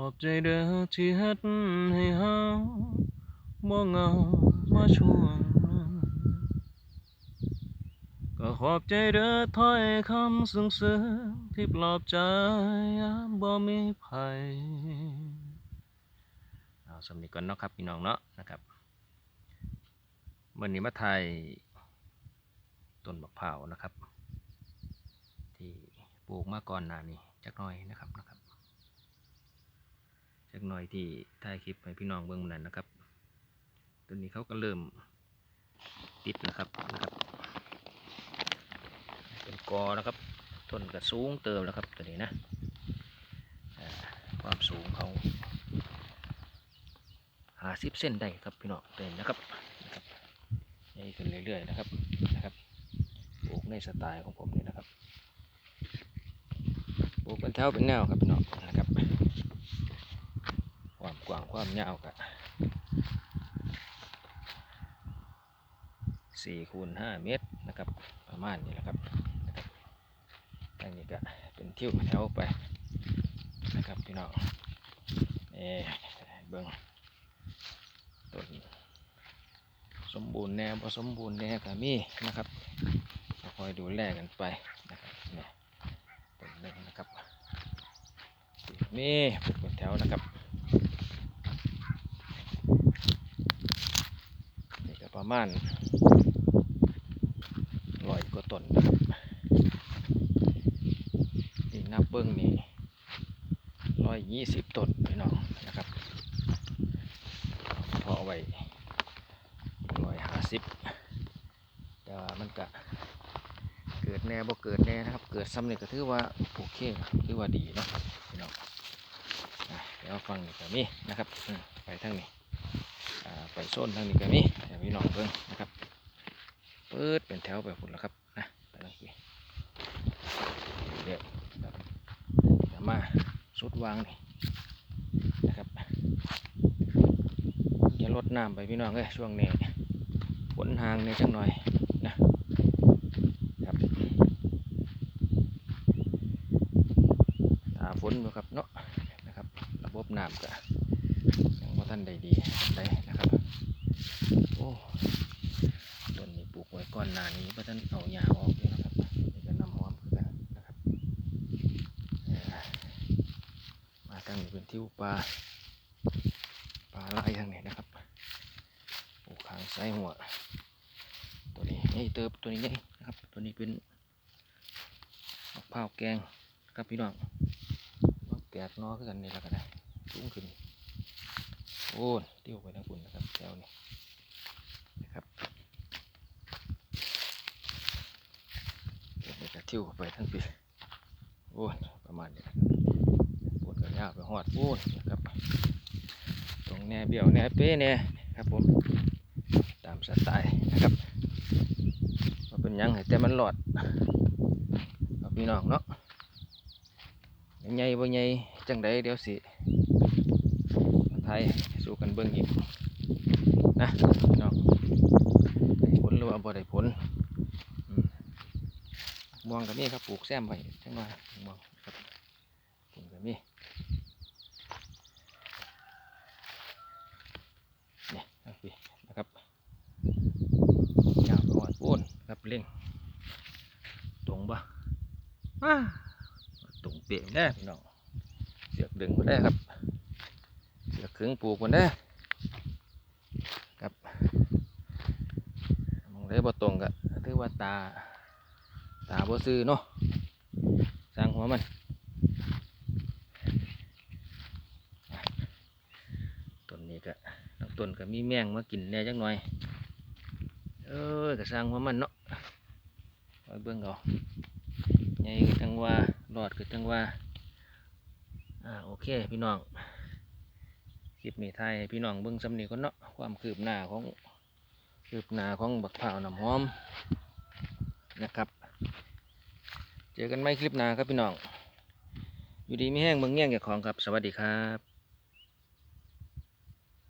อบใจเด้อที่เฮ็ดให้เฮาบ่เหงามาช่วงก็ขอบใจเด้อถ้อยคำซึ้งๆที่ปลอบใจยามบ่มีไผเอาสำนีก่อนเนาะครับพี่น้องเนาะนะครับมื้อนี้มาถ่ายต้นมะพร้าวนะครับ ที่ปลูกมาก่อนหน้านี้จักหน่อยนะครับนะครับ จักหน่อยที่ถ่ายคลิปให้พี่น้องเบิ่งมื้อนั้นนะครับ ตัวนี้เขาก็เริ่มติดนะครับนะครับ เป็นกอนะครับต้นก็สูงเติมแล้วครับตัวนี้นะความสูงเขาหาสิบเส้นได้ครับพี่น้องเต็มนะครับนะครับใหญ่ขึ้นเรื่อยๆนะครับนะครับปลูกในสไตล์ของผมนี่นะครับปลูกเป็นแถวเป็นแนวครับพี่น้องนะครับ วามกว้างความยาวก็สี่คูณห้าเมตรนะครับ ประมาณนี้แหละครับนะครับทางนี้ก็เป็นทิวแถวไปนะครับพี่น้องเอเบิ้งต้นสมบูรณ์แน่พอสมบูรณ์แน่ก็มีนะครับคอยดูแลกันไปนะครับเนี่ยต้นหนึ่งนะครับนี่เป็นแถวนะครับ นี่ก็ ประมาณร้อยกว่าต้นนะครับนี่นับเบิ้งนี่ร้อยยี่สิบต้นพี่น้องนะครับเพาไว้ร้อยห้าสิบแต่ว่ามันก็เกิดแน่บ่เกิดแน่นะครับ เกิดซ้ำนี่ก็ถือว่าโอเคถือว่าดีเนาะพี่น้องเดี๋ยวฟังนี่ก็มีนะครับไปทางนี้ ไปโซนทางนี้ก็มีให้พี่น้องเบิ่งนะครับเปิดเป็นแถวแบบพุ่นแล้วครับนะไปทางนี้เดี๋ยวครับเดี๋ยวมาสุดวางนี่นะครับอย่าลดน้ำไปพี่น้องเลยช่วงนี้ฝนห่างเนี่ยจังหน่อยนะครับตาฝนอยู่ครับเนาะนะครับ ระบบน้ำก็ยังว่าท่านใดดีได้นะครับ โอ้ต้นนี้ นหนานี้ว่าท่านเอาหญ้าออกอยู่นะครับนี่ก็น้ำหอมคือกันนะครับมาทางนี้เป็นทิวปลาปลาไหลทางนี้นะครับปลูกขางซ้ายหัว ตัวนี้ใหญ่เติบตัวนี้ใหญ่นะครับ ตัวนี้เป็นมะพร้าวแกงครับพี่น้องมะแกกนอคือกันนี่แล้วก็ได้สูงขึ้นโอ้ยเตี้ยวไปทางฝุ่นนะครับแถวนี้นะครับเดี๋ยวมันจะเที่ยวไปทั้งปีโอ้ยประมาณนี้ปวดกระยาไปหอดโอ้นะครับ ตรงแน่เบี้ยวแน่เป้แน่ครับผม ตามสไตล์นะครับว่าเป็นยังแต่มันหลอดเอาพี่น้องเนาะใหญ่บ่ใหญ่จังใดเดี๋ยวสิไทยสู้กันเบิ่งอีกนะพี่น้องผลหรือว่าบ่ได้ผล ม่วงก็มีครับปลูกแซมไว้จังหน่อยม่วงครับปลูกก็มีนี่ครับพี่นะครับยาวไปหอดปูนครับเล่งตรงบ่ตรงเป๊ะแน่พี่น้องเสียกดึงมาได้ครับเสือขึงปลูกมันได้ครับมองได้บ่ตรงกะถือว่าตา ตาบ่ซื้อเนาะสร้างหัวมันต้นนี้ก็ต้นก็มีแมงมากินแน่จังหน่อยเออก็สร้างหัวมันเนาะไว้เบิ่งเอาใหญ่ก็จังว่ารอดก็จังว่าอ่าโอเคพี่น้องคลิปนี้ไทยพี่น้องเบิ่งสำนีก่อนเนาะความคืบหน้าของคืบหน้าของบักพร้าน้ำหอมนะครับ เจอกันไม่คลิปหน้าครับพี่น้อง อยู่ดีไม่แห้งเมืองแง่งแก่ของครับ สวัสดีครับ